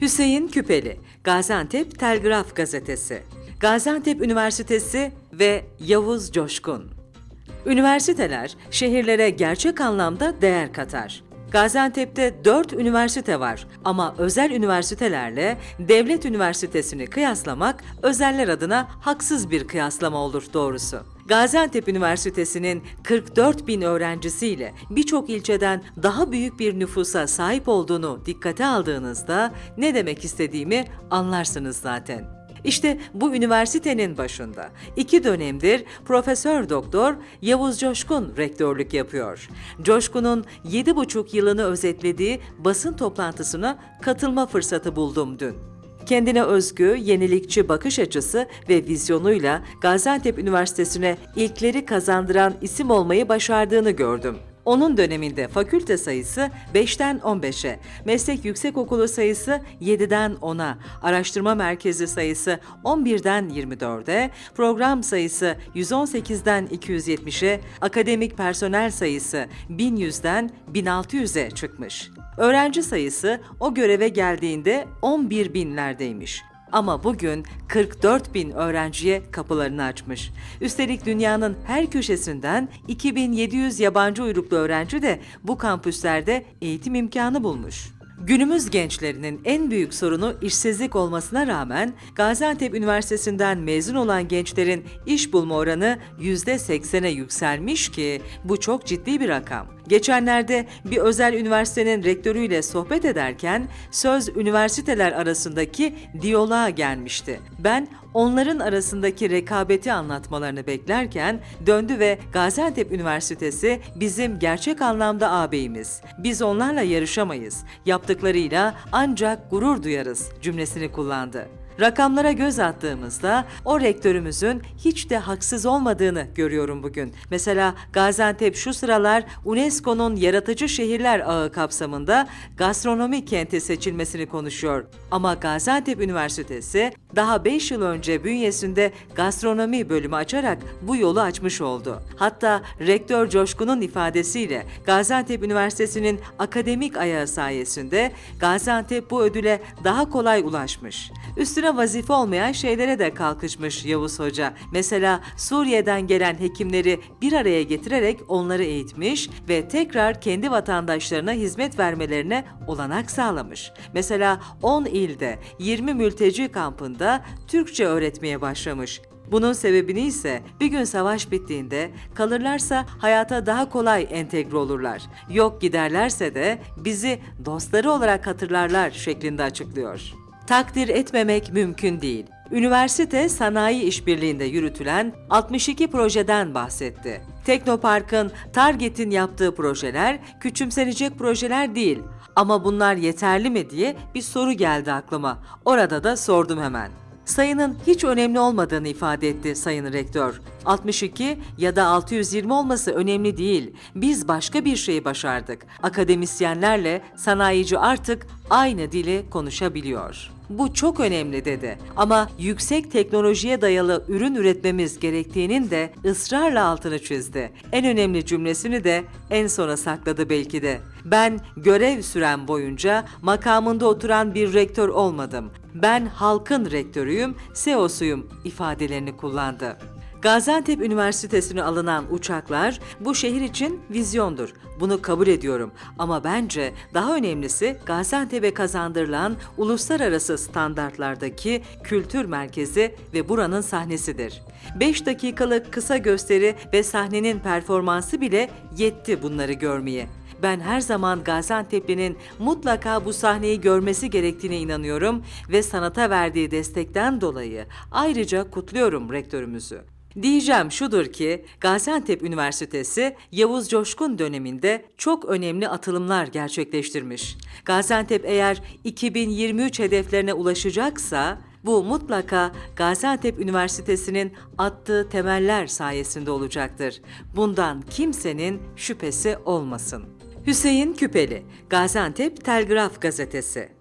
Hüseyin Küpeli, Gaziantep Telgraf Gazetesi, Gaziantep Üniversitesi ve Yavuz Coşkun. Üniversiteler şehirlere gerçek anlamda değer katar. Gaziantep'te 4 üniversite var ama özel üniversitelerle devlet üniversitesini kıyaslamak özeller adına haksız bir kıyaslama olur doğrusu. Gaziantep Üniversitesi'nin 44 bin öğrencisiyle birçok ilçeden daha büyük bir nüfusa sahip olduğunu dikkate aldığınızda ne demek istediğimi anlarsınız zaten. İşte bu üniversitenin başında iki dönemdir Profesör Doktor Yavuz Coşkun rektörlük yapıyor. Coşkun'un yedi buçuk yılını özetlediği basın toplantısına katılma fırsatı buldum dün. Kendine özgü, yenilikçi bakış açısı ve vizyonuyla Gaziantep Üniversitesi'ne ilkleri kazandıran isim olmayı başardığını gördüm. Onun döneminde fakülte sayısı 5'ten 15'e, meslek yüksekokulu sayısı 7'den 10'a, araştırma merkezi sayısı 11'den 24'e, program sayısı 118'den 270'e, akademik personel sayısı 1100'den 1600'e çıkmış. Öğrenci sayısı o göreve geldiğinde 11 binlerdeymiş. Ama bugün 44 bin öğrenciye kapılarını açmış. Üstelik dünyanın her köşesinden 2700 yabancı uyruklu öğrenci de bu kampüslerde eğitim imkanı bulmuş. Günümüz gençlerinin en büyük sorunu işsizlik olmasına rağmen Gaziantep Üniversitesi'nden mezun olan gençlerin iş bulma oranı %80'e yükselmiş ki bu çok ciddi bir rakam. Geçenlerde bir özel üniversitenin rektörüyle sohbet ederken söz üniversiteler arasındaki diyaloğa gelmişti. Ben onların arasındaki rekabeti anlatmalarını beklerken döndü ve Gaziantep Üniversitesi bizim gerçek anlamda ağabeyimiz. Biz onlarla yarışamayız. Yaptıklarıyla ancak gurur duyarız cümlesini kullandı. Rakamlara göz attığımızda o rektörümüzün hiç de haksız olmadığını görüyorum bugün. Mesela Gaziantep şu sıralar UNESCO'nun yaratıcı şehirler ağı kapsamında gastronomi kenti seçilmesini konuşuyor. Ama Gaziantep Üniversitesi daha 5 yıl önce bünyesinde gastronomi bölümü açarak bu yolu açmış oldu. Hatta rektör Coşkun'un ifadesiyle Gaziantep Üniversitesi'nin akademik ayağı sayesinde Gaziantep bu ödüle daha kolay ulaşmış. Üstüne vazife olmayan şeylere de kalkışmış Yavuz Hoca. Mesela Suriye'den gelen hekimleri bir araya getirerek onları eğitmiş ve tekrar kendi vatandaşlarına hizmet vermelerine olanak sağlamış. Mesela 10 ilde 20 mülteci kampında Türkçe öğretmeye başlamış. Bunun sebebini ise bir gün savaş bittiğinde kalırlarsa hayata daha kolay entegre olurlar. Yok giderlerse de bizi dostları olarak hatırlarlar şeklinde açıklıyor. Takdir etmemek mümkün değil. Üniversite sanayi işbirliğinde yürütülen 62 projeden bahsetti. Teknopark'ın, Target'in yaptığı projeler küçümsenecek projeler değil. Ama bunlar yeterli mi diye bir soru geldi aklıma. Orada da sordum hemen. Sayının hiç önemli olmadığını ifade etti Sayın Rektör. 62 ya da 620 olması önemli değil. Biz başka bir şeyi başardık. Akademisyenlerle sanayici artık aynı dili konuşabiliyor. Bu çok önemli dedi. Ama yüksek teknolojiye dayalı ürün üretmemiz gerektiğinin de ısrarla altını çizdi. En önemli cümlesini de en sona sakladı belki de. Ben görev süren boyunca makamında oturan bir rektör olmadım. Ben halkın rektörüyüm, CEO'suyum ifadelerini kullandı. Gaziantep Üniversitesi'ne alınan uçaklar bu şehir için vizyondur. Bunu kabul ediyorum. Ama bence daha önemlisi Gaziantep'e kazandırılan uluslararası standartlardaki kültür merkezi ve buranın sahnesidir. 5 dakikalık kısa gösteri ve sahnenin performansı bile yetti bunları görmeye. Ben her zaman Gaziantep'linin mutlaka bu sahneyi görmesi gerektiğine inanıyorum ve sanata verdiği destekten dolayı ayrıca kutluyorum rektörümüzü. Diyeceğim şudur ki Gaziantep Üniversitesi Yavuz Coşkun döneminde çok önemli atılımlar gerçekleştirmiş. Gaziantep eğer 2023 hedeflerine ulaşacaksa bu mutlaka Gaziantep Üniversitesi'nin attığı temeller sayesinde olacaktır. Bundan kimsenin şüphesi olmasın. Hüseyin Küpeli, Gaziantep Telgraf Gazetesi